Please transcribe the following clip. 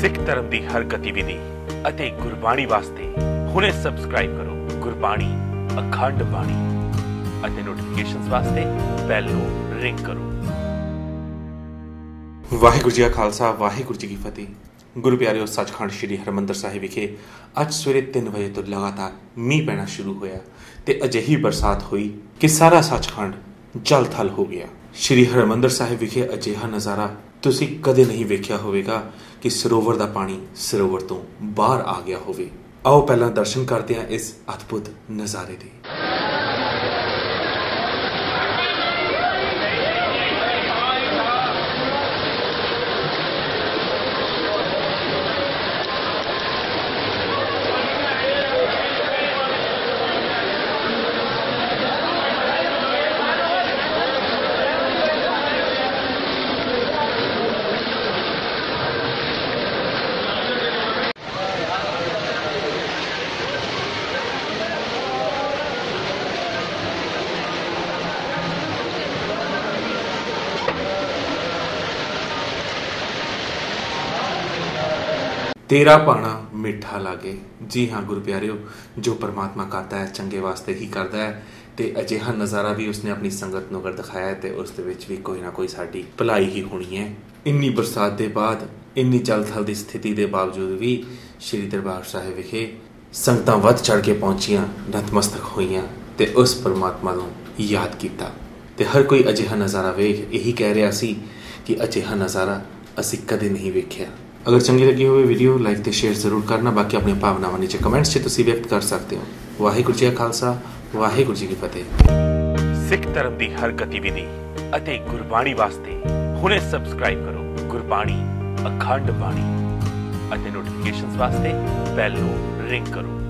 ਸਿੱਖ ਧਰਮ ਦੀ ਹਰ ਗਤੀਵਿਧੀ ਅਤੇ ਗੁਰਬਾਣੀ ਵਾਸਤੇ ਹੁਣੇ ਸਬਸਕ੍ਰਾਈਬ ਕਰੋ ਗੁਰਬਾਣੀ ਅਖੰਡ ਬਾਣੀ ਅਤੇ ਨੋਟੀਫਿਕੇਸ਼ਨਸ ਵਾਸਤੇ ਬੈਲ ਨੂੰ ਰਿੰਗ ਕਰੋ। ਵਾਹਿਗੁਰੂ ਜੀ ਕਾ ਖਾਲਸਾ, ਵਾਹਿਗੁਰੂ ਜੀ ਕੀ ਫਤਿਹ। ਗੁਰੂ ਪਿਆਰਿਓ, ਸੱਚਖੰਡ ਸ੍ਰੀ ਹਰਮੰਦਰ ਸਾਹਿਬ ਵਿਖੇ ਅੱਜ ਸਵੇਰੇ 3 ਵਜੇ ਤੋਂ ਲਗਾਤਾਰ ਮੀਂਹ ਪੈਣਾ ਸ਼ੁਰੂ ਹੋਇਆ ਤੇ ਅਜਿਹੀ ਬਰਸਾਤ ਹੋਈ ਕਿ ਸਾਰਾ ਸੱਚਖੰਡ ਜਲ ਥਲ ਹੋ ਗਿਆ। ਸ੍ਰੀ ਹਰਮੰਦਰ ਸਾਹਿਬ ਵਿਖੇ ਅਜਿਹਾ ਨਜ਼ਾਰਾ ਤੁਸੀਂ ਕਦੇ ਨਹੀਂ ਵੇਖਿਆ ਹੋਵੇਗਾ ਕਿ ਸਰੋਵਰ ਦਾ ਪਾਣੀ ਸਰੋਵਰ ਤੋਂ ਬਾਹਰ ਆ ਗਿਆ ਹੋਵੇ। ਆਓ ਪਹਿਲਾਂ ਦਰਸ਼ਨ ਕਰਦੇ ਹਾਂ ਇਸ ਅਦਭੁਤ ਨਜ਼ਾਰੇ ਦੇ। ਤੇਰਾ ਪਾਣਾ ਮਿੱਠਾ ਲਾਗੇ। ਜੀ ਹਾਂ ਗੁਰੂ ਪਿਆਰਿਓ, ਜੋ ਪਰਮਾਤਮਾ ਕਰਦਾ ਹੈ, ਚੰਗੇ ਵਾਸਤੇ ਹੀ ਕਰਦਾ ਹੈ ਤੇ ਅਜਿਹਾ ਨਜ਼ਾਰਾ ਵੀ ਉਸਨੇ ਆਪਣੀ ਸੰਗਤ ਨੂੰ ਕਰ ਦਿਖਾਇਆ ਹੈ ਤੇ ਉਸ ਦੇ ਵਿੱਚ ਵੀ ਕੋਈ ਨਾ ਕੋਈ ਸਾਡੀ ਭਲਾਈ ਹੀ ਹੋਣੀ ਹੈ। ਇੰਨੀ ਬਰਸਾਤ ਦੇ ਬਾਅਦ, ਇੰਨੀ ਜਲਥਲ ਦੀ ਸਥਿਤੀ ਦੇ ਬਾਵਜੂਦ ਵੀ ਸ੍ਰੀ ਦਰਬਾਰ ਸਾਹਿਬ ਵਿਖੇ ਸੰਗਤਾਂ ਵੱਧ ਚੜ ਕੇ ਪਹੁੰਚੀਆਂ, ਨਤਮਸਤਕ ਹੋਈਆਂ ਤੇ ਉਸ ਪਰਮਾਤਮਾ ਨੂੰ ਯਾਦ ਕੀਤਾ। ਤੇ ਹਰ ਕੋਈ ਅਜਿਹਾ ਨਜ਼ਾਰਾ ਵੇਖ, ਇਹੀ ਕਹਿ ਰਿਹਾ ਸੀ ਕਿ ਅਜਿਹਾ ਨਜ਼ਾਰਾ ਅਸੀਂ ਕਦੇ ਨਹੀਂ ਵੇਖਿਆ। ਅਗਰ ਚੰਗੀ ਲੱਗੀ ਹੋਵੇ ਵੀਡੀਓ ਲਾਈਕ ਤੇ ਸ਼ੇਅਰ ਜ਼ਰੂਰ ਕਰਨਾ। ਬਾਕੀ ਆਪਣੀਆਂ ਭਾਵਨਾਵਾਂ ਨੀਚੇ ਕਮੈਂਟਸ 'ਚ ਤੁਸੀਂ ਵਿਅਕਤ ਕਰ ਸਕਦੇ ਹੋ। ਵਾਹਿਗੁਰੂ ਜੀ ਕਾ ਖਾਲਸਾ, ਵਾਹਿਗੁਰੂ ਜੀ ਕੀ ਫਤਿਹ। ਸਿੱਖ ਧਰਮ ਦੀ ਹਰ ਗਤੀਵਿਧੀ ਅਤੇ ਗੁਰਬਾਣੀ ਵਾਸਤੇ ਹੁਣੇ ਸਬਸਕ੍ਰਾਈਬ ਕਰੋ ਗੁਰਬਾਣੀ, ਅਖੰਡ ਬਾਣੀ ਅਤੇ ਨੋਟੀਫਿਕੇਸ਼ਨਸ ਵਾਸਤੇ ਬੈਲ ਨੂੰ ਰਿੰਗ ਕਰੋ।